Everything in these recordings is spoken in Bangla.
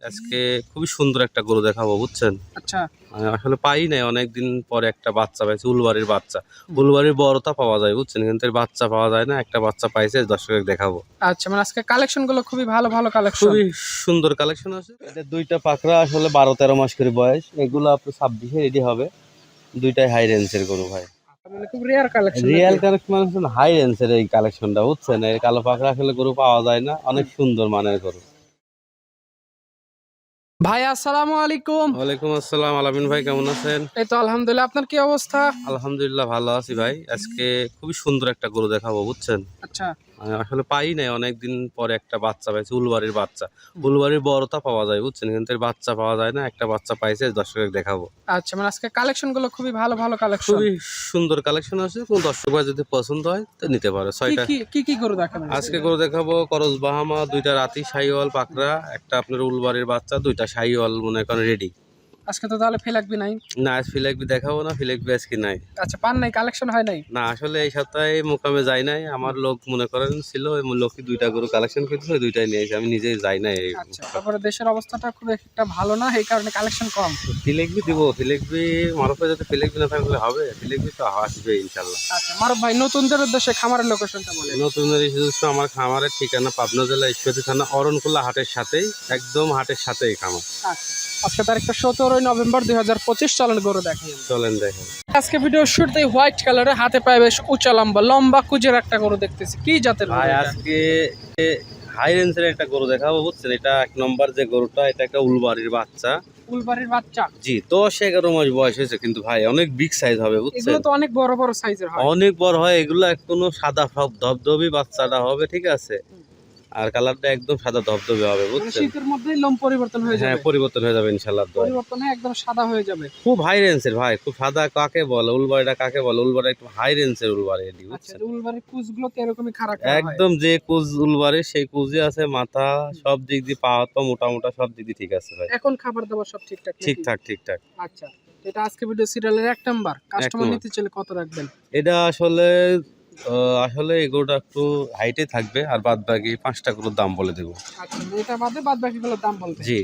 আজকে খুবই সুন্দর একটা গরু দেখাবো বুঝছেন? আচ্ছা। আসলে পাই নাই অনেকদিন পরে একটা বাচ্চা পাইছে উলবাড়ির বাচ্চা। উলবাড়ির বড়টা পাওয়া যায় বুঝছেন? কিন্তু বাচ্চা পাওয়া যায় না একটা বাচ্চা পাইছে দর্শকের দেখাবো। আচ্ছা মানে আজকে কালেকশনগুলো খুবই ভালো ভালো কালেকশন। খুবই সুন্দর কালেকশন আছে। এটা দুইটা পাকড়া আসলে বারো তেরো মাস করে বয়স। এগুলো আপনি ছাব্বিশে রেডি হবে। দুইটাই হাই রেঞ্জের গরু ভাই। খুব rare collection real collection high রেঞ্জের এই কালেকশনটা বুঝছেন? এই কালো পাকড়া আসলে গরু পাওয়া যায় না অনেক সুন্দর মানের গরু। ভাই আসসালামু আলাইকুম। ওয়ালাইকুম আসসালাম আলামিন ভাই কেমন আছেন? এই তো আলহামদুলিল্লাহ আপনার কি অবস্থা? আলহামদুলিল্লাহ ভালো আছি ভাই। আজকে খুবই সুন্দর একটা গরু দেখাবো বুঝছেন? আচ্ছা। আসলে পাই নাই অনেকদিন পরে একটা বাচ্চা পাইছি উলবাড়ির বাচ্চা। উলবাড়ির বড়তা পাওয়া যায় বুঝছেন? কিন্তু বাচ্চা পাওয়া যায় না একটা বাচ্চা পাইছে দর্শকের দেখাবো। আচ্ছা মানে আজকে কালেকশনগুলো খুবই ভালো ভালো কালেকশন। খুবই সুন্দর কালেকশন আছে কোন দর্শক ভাই যদি পছন্দ হয় তো নিতে পারে। ছয়টা কি কি কি গরু দেখাবেন আজকে গরু দেখাবো করজ বাহামা দুইটা রাতি শাহিওয়াল পাকড়া একটা আপনার উলবাড়ির বাচ্চা দুইটা শাহিওয়াল মনে করেন রেডি। আজকে তো তাহলে ফেলাকবি নাই? না আজ ফিলেকবি দেখাবো না ফিলেকবি আজকে নাই। আচ্ছা পান নাই কালেকশন হয় নাই? না আসলে এই সপ্তাহে মোকামে যাই নাই। আমার লোক মনে করেন ছিল ওই লোকই দুইটা গরু কালেকশন করছিল ওই দুইটাই নিয়েছে আমি নিজেই যাই নাই আচ্ছা তারপরে দেশের অবস্থাটা খুব একটা ভালো না এই কারণে কালেকশন কম? ফিলেকবি দিব ফিলেকবি মারফে যদি ফিলেকবি না থাকলে হবে ফিলেকবি তো আসবে ইনশাল্লাহ আচ্ছা মারুফ ভাই নতুনদের উদ্দেশ্যে খামারের লোকেশনটা বলেন। নতুন শুধু আমার খামারের ঠিকানা পাবনা জেলা ঈশ্বরী থানা অরণকুলা হাটের সাথেই একদম হাটের সাথেই খামার। আচ্ছা। আজকে তারিখটা সতেরোই নভেম্বর দুই হাজার পঁচিশ চলেন গরু দেখেন চলেন দেখেন আজকে ভিডিও শুরুতেই হোয়াইট কালারে হাতে পায়ে বেশ উঁচা লম্বা লম্বা কুজের একটা গরু দেখতেছি। কি জাতের ভাই? আজকে হাই রেঞ্জের একটা গরু দেখাবো বুঝছেন? এটা এক নম্বর যে গরুটা এটা একটা উলবাড়ির বাচ্চা। উলবাড়ির বাচ্চা? জি দশ এগারো মাস বয়স হয়েছে কিন্তু ভাই অনেক বিগ সাইজ হবে বুঝছেন? তো অনেক বড় বড় সাইজের হয়। অনেক বড় হয় এগুলো কোনো সাদা ধবধবি বাচ্চাটা হবে ঠিক আছে? আর কালারটা একদম সাদা ধবধবে হবে মানে বুঝছেন? শীতের মধ্যেই লোম পরিবর্তন হয়ে যাবে হ্যাঁ যাবে। পরিবর্তন হয়ে যাবে ইনশাল্লাহ দোয়ায়। পরিবর্তন হয়ে একদম সাদা হয়ে যাবে। খুব হাই রেঞ্জের ভাই খুব সাদা কাকে বলে উলবাড়িটা কাকে বলে? উলবাড়ি একটু হাই রেঞ্জের উলবাড়ি এটি আচ্ছা বুঝছেন? উলবাড়ির কুচগুলো তো এরকমই খারাপ হয়। একদম যে কুজ উলবাড়ি সেই কুজি আছে মাথা সব দিক দিয়ে পা তো মোটা মোটা সব দিক দিয়ে ঠিক আছে ভাই। এখন খাবার দাবার সব ঠিকঠাক ঠিকঠাক ঠিকঠাক। আচ্ছা এটা আজকে ভিডিও সিরিয়ালের এক নাম্বার কাস্টমার নিতে চাইলে কত রাখবেন? এটা আসলে আসলে এগুলোটা একটু হাইটে থাকবে আর বাদ বাকি পাঁচটা করে দাম বলে দেবো। আচ্ছা এটা বাদে বাদ বাকিগুলোর দাম বলবেন জি।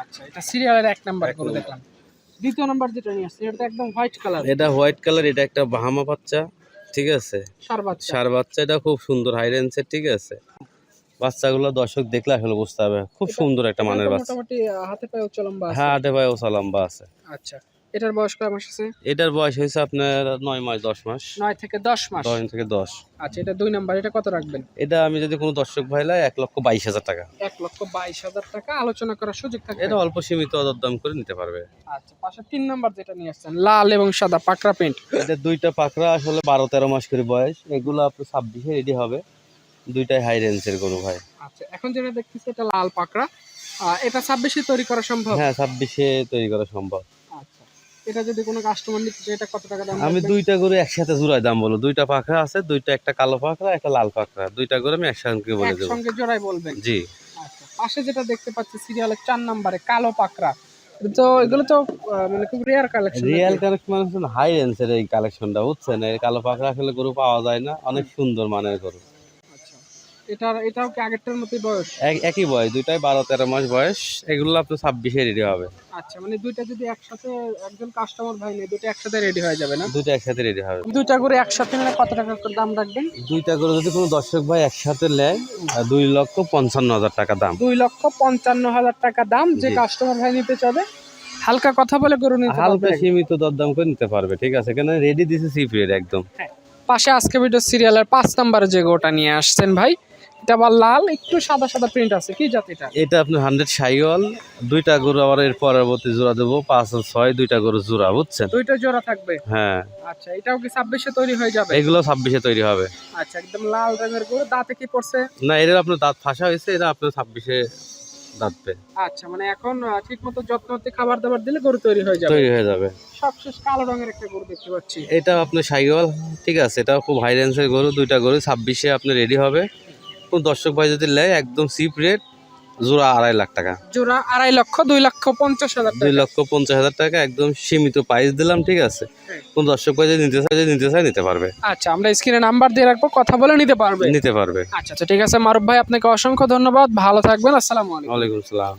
আচ্ছা এটা সিরিয়ালের এক নাম্বার এক দেখলাম। দ্বিতীয় নাম্বার যেটা নিয়ে আসছে এটা একদম হোয়াইট কালার এটা হোয়াইট কালার এটা একটা বাহামা বাচ্চা ঠিক আছে? সার বাচ্চা। সার বাচ্চা এটা খুব সুন্দর হাই রেঞ্জের ঠিক আছে? বাচ্চাগুলো দর্শক দেখলে আসলে বুঝতে হবে খুব সুন্দর একটা মানের বাচ্চা। মোটামুটি হাতে হ্যাঁ আছে। আচ্ছা। এটার বয়স কয় মাস আছে? এটার বয়স হয়েছে আপনার নয় মাস দশ মাস। নয় থেকে দশ মাস? দশ থেকে দশ। আচ্ছা এটা দুই নাম্বার এটা কত রাখবেন? এটা আমি যদি কোনো দর্শক ভাই লাই এক লক্ষ বাইশ হাজার টাকা। এক লক্ষ বাইশ হাজার টাকা আলোচনা করার সুযোগ থাকবে। এটা অল্প সীমিত দাম করে নিতে পারবে। আচ্ছা পাশে তিন নাম্বার যেটা নিয়ে আসছেন লাল এবং সাদা পাকড়া পেন্ট এটা দুইটা পাকড়া আসলে বারো তেরো মাস করে বয়স। এগুলো আপনার ছাব্বিশে রেডি হবে। দুইটাই হাই রেঞ্জের গরু ভাই। আচ্ছা এখন যেটা দেখতেছি এটা লাল পাকড়া। এটা ছাব্বিশে তৈরি করা সম্ভব? হ্যাঁ ছাব্বিশে তৈরি করা সম্ভব। এটা যদি কোনো কাস্টমার নিতে চায় এটা কত টাকা দাম আমি দুইটা করে একসাথে জোড়ায় দাম বলো। দুইটা পাখরা আছে দুইটা একটা কালো পাখরা একটা লাল পাখরা। দুইটা করে আমি একসঙ্গে বলে দেবো। একসঙ্গে জোড়াই বলবেন? জি। আচ্ছা পাশে যেটা দেখতে পাচ্ছি সিরিয়ালের চার নাম্বারে কালো পাকড়া তো এগুলো তো মানে খুব রেয়ার কালেকশন রিয়েল কালেকশন মানে হাই রেঞ্জের এই কালেকশনটা বুঝছেন? এই কালো পাখরা আসলে গরু পাওয়া যায় না অনেক সুন্দর মানের গরু। এটার এটাও কি আগেরটার মতোই বয়স? এক- একই বয়স দুইটাই বারো তেরো মাস বয়স। এগুলো আপনার ছাব্বিশে রেডি হবে। আচ্ছা মানে দুইটা যদি একসাথে একজন কাস্টমার ভাই নেই দুটো একসাথে রেডি হয়ে যাবে না? দুইটা একসাথে রেডি হবে। দুইটা করে একসাথে নিলে কত টাকা করে দাম রাখবেন? দুইটা করে যদি কোনো দর্শক ভাই একসাথে নেয় দুই লক্ষ পঞ্চান্ন হাজার টাকা দাম। দুই লক্ষ পঞ্চান্ন হাজার টাকা দাম যে কাস্টমার ভাই নিতে চাবে হালকা কথা বলে গরু নিতে হালকা সীমিত দরদাম করে নিতে পারবে ঠিক আছে? কেন? রেডি দিছে সিপ রেড একদম। পাশে আজকে ভিডিও সিরিয়ালের পাঁচ নাম্বারে যে গোটা নিয়ে আসছেন ভাই এটা আবার লাল একটু সাদা সাদা প্রিন্ট আছে কি জাত এটা? এটা আপনার হান্ড্রেড সাইওয়াল দুইটা গরু আবার এর পরবর্তী জোড়া দেবো পাঁচ আর ছয় দুইটা গরু জোড়া বুঝছেন? দুইটা জোড়া থাকবে? হ্যাঁ। আচ্ছা এটাও কি ছাব্বিশে তৈরি হয়ে যাবে? এগুলো ছাব্বিশে তৈরি হবে। আচ্ছা একদম লাল রঙের গরু। দাঁতে কি পড়ছে? না এর আপনার দাঁত ফাঁসা হয়েছে এটা আপনার ছাব্বিশে দাঁতবে আচ্ছা মানে এখন ঠিক মতো যত্ন খাবার দাবার দিলে গরু তৈরি হয়ে যাবে। তৈরি হয়ে যাবে। সবশেষ কালো রঙের একটা গরু দেখতে পাচ্ছি। এটা আপনার সাইওয়াল ঠিক আছে এটা খুব হাই রেঞ্জের গরু দুইটা গরু ছাব্বিশে আপনার রেডি হবে। কোন দর্শক ভাই যদি নেয় একদম সিপ রেট জোড়া আড়াই লাখ টাকা। জোড়া আড়াই লক্ষ দুই লক্ষ পঞ্চাশ হাজার দুই লক্ষ পঞ্চাশ হাজার টাকা একদম সীমিত প্রাইস দিলাম ঠিক আছে? হ্যাঁ। কোন দর্শক ভাই যদি নিতে চাই যদি নিতে চাই নিতে পারবে। আচ্ছা আমরা স্ক্রিনে নাম্বার দিয়ে রাখব কথা বলে নিতে পারবে। নিতে পারবে। আচ্ছা আচ্ছা ঠিক আছে মারুফ ভাই আপনাকে অসংখ্য ধন্যবাদ। ভালো থাকবেন আসসালামু আলাইকুম। ওয়ালাইকুম সালাম